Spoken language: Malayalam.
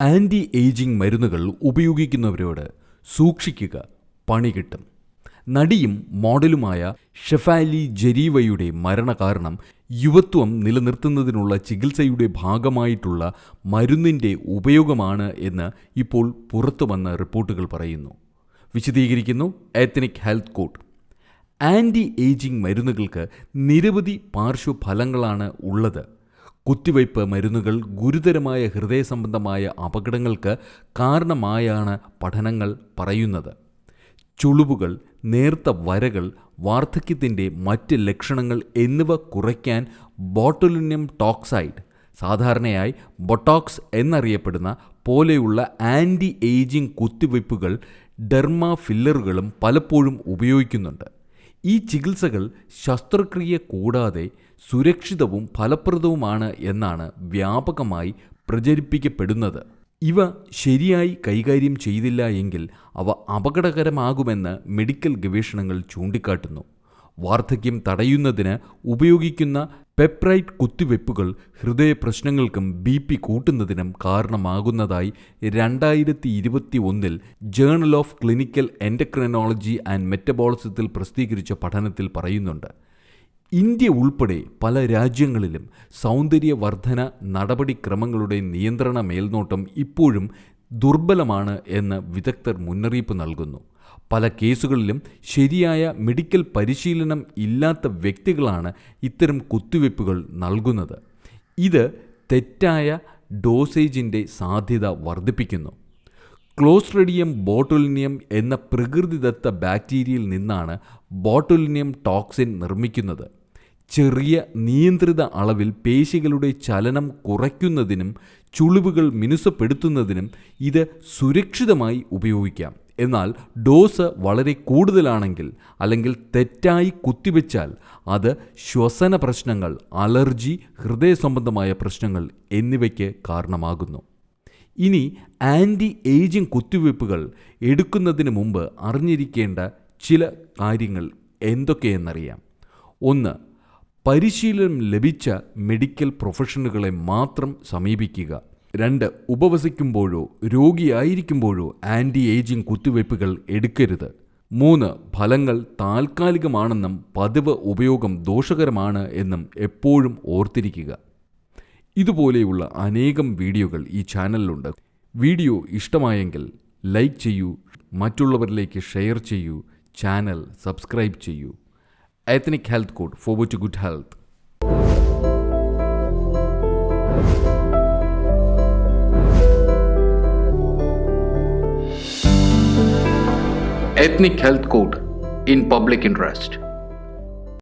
ആന്റി ഏജിംഗ് മരുന്നുകൾ ഉപയോഗിക്കുന്നവരോട് സൂക്ഷിക്കുക പണി കിട്ടും. നടിയും മോഡലുമായ ഷെഫാലി ജരീവയുടെ മരണകാരണം യുവത്വം നിലനിർത്തുന്നതിനുള്ള ചികിത്സയുടെ ഭാഗമായിട്ടുള്ള മരുന്നിന്റെ ഉപയോഗമാണ് എന്ന് ഇപ്പോൾ പുറത്തു വന്ന റിപ്പോർട്ടുകൾ പറയുന്നു. വിശദീകരിക്കുന്നു Ethnic Health Code anti ageing മരുന്നുകൾക്ക് നിരവധി പാർശ്വഫലങ്ങളാണ് ഉള്ളത്. കുത്തിവയ്പ് മരുന്നുകൾ ഗുരുതരമായ ഹൃദയ സംബന്ധമായ അപകടങ്ങൾക്ക് കാരണമായാണ് പഠനങ്ങൾ പറയുന്നത്. ചുളിവുകൾ നേർത്ത വരകൾ വാർദ്ധക്യത്തിന്റെ മറ്റ് ലക്ഷണങ്ങൾ എന്നിവ കുറയ്ക്കാൻ ബോട്ടുലിനിയം ടോക്സൈഡ് സാധാരണയായി ബൊട്ടോക്സ് എന്നറിയപ്പെടുന്ന പോലെയുള്ള ആന്റി ഏജിംഗ് കുത്തിവയ്പ്പുകൾ ഡെർമ ഫില്ലറുകളും പലപ്പോഴും ഉപയോഗിക്കുന്നുണ്ട്. ഈ ചികിത്സകൾ ശസ്ത്രക്രിയ കൂടാതെ സുരക്ഷിതവും ഫലപ്രദവുമാണ് എന്നാണ് വ്യാപകമായി പ്രചരിപ്പിക്കപ്പെടുന്നത്. ഇവ ശരിയായി കൈകാര്യം ചെയ്തില്ല എങ്കിൽ അവ അപകടകരമാകുമെന്ന് മെഡിക്കൽ ഗവേഷണങ്ങൾ ചൂണ്ടിക്കാട്ടുന്നു. വാർദ്ധക്യം തടയുന്നതിന് ഉപയോഗിക്കുന്ന പെപ്രൈറ്റ് കുത്തിവയ്പ്പുകൾ ഹൃദയ പ്രശ്നങ്ങൾക്കും ബി പി കൂട്ടുന്നതിനും കാരണമാകുന്നതായി രണ്ടായിരത്തി ഇരുപത്തി ഒന്നിൽ journal of clinical endocrinology and മെറ്റബോളിസത്തിൽ പ്രസിദ്ധീകരിച്ച പഠനത്തിൽ പറയുന്നുണ്ട്. ഇന്ത്യ ഉൾപ്പെടെ പല രാജ്യങ്ങളിലും സൗന്ദര്യവർദ്ധന നടപടിക്രമങ്ങളുടെ നിയന്ത്രണ മേൽനോട്ടം ഇപ്പോഴും ദുർബലമാണ് എന്ന് വിദഗ്ധർ മുന്നറിയിപ്പ് നൽകുന്നു. പല കേസുകളിലും ശരിയായ മെഡിക്കൽ പരിശീലനം ഇല്ലാത്ത വ്യക്തികളാണ് ഇത്തരം കുത്തിവയ്പ്പുകൾ നൽകുന്നത്. ഇത് തെറ്റായ ഡോസേജിന്റെ സാധ്യത വർദ്ധിപ്പിക്കുന്നു. ക്ലോസ്ട്രഡിയം ബോട്ടുലിനിയം എന്ന പ്രകൃതിദത്ത ബാക്ടീരിയയിൽ നിന്നാണ് ബോട്ടുലിനിയം ടോക്സിൻ നിർമ്മിക്കുന്നത്. ചെറിയ നിയന്ത്രിത അളവിൽ പേശികളുടെ ചലനം കുറയ്ക്കുന്നതിനും ചുളിവുകൾ മിനുസപ്പെടുത്തുന്നതിനും ഇത് സുരക്ഷിതമായി ഉപയോഗിക്കാം. എന്നാൽ ഡോസ് വളരെ കൂടുതലാണെങ്കിൽ അല്ലെങ്കിൽ തെറ്റായി കുത്തിവെച്ചാൽ അത് ശ്വസന പ്രശ്നങ്ങൾ അലർജി ഹൃദയ സംബന്ധമായ പ്രശ്നങ്ങൾ എന്നിവയ്ക്ക് കാരണമാകുന്നു. ഇനി ആന്റി ഏജിംഗ് കുത്തിവയ്പ്പുകൾ എടുക്കുന്നതിന് മുമ്പ് അറിഞ്ഞിരിക്കേണ്ട ചില കാര്യങ്ങൾ എന്തൊക്കെയെന്നറിയാം. ഒന്ന് പരിശീലനം ലഭിച്ച മെഡിക്കൽ പ്രൊഫഷണലുകളെ മാത്രം സമീപിക്കുക. രണ്ട് ഉപവസിക്കുമ്പോഴോ രോഗിയായിരിക്കുമ്പോഴോ ആന്റി ഏജിംഗ് കുത്തിവയ്പ്പുകൾ എടുക്കരുത്. മൂന്ന് ഫലങ്ങൾ താൽക്കാലികമാണെന്നും പതിവ് ഉപയോഗം ദോഷകരമാണ് എന്നും എപ്പോഴും ഓർത്തിരിക്കുക. ഇതുപോലെയുള്ള അനേകം വീഡിയോകൾ ഈ ചാനലിലുണ്ട്. വീഡിയോ ഇഷ്ടമായെങ്കിൽ ലൈക്ക് ചെയ്യൂ മറ്റുള്ളവരിലേക്ക് ഷെയർ ചെയ്യൂ ചാനൽ സബ്സ്ക്രൈബ് ചെയ്യൂ. Ethnic Health Code Forward to Good Health. Ethnic Health Code in Public Interest.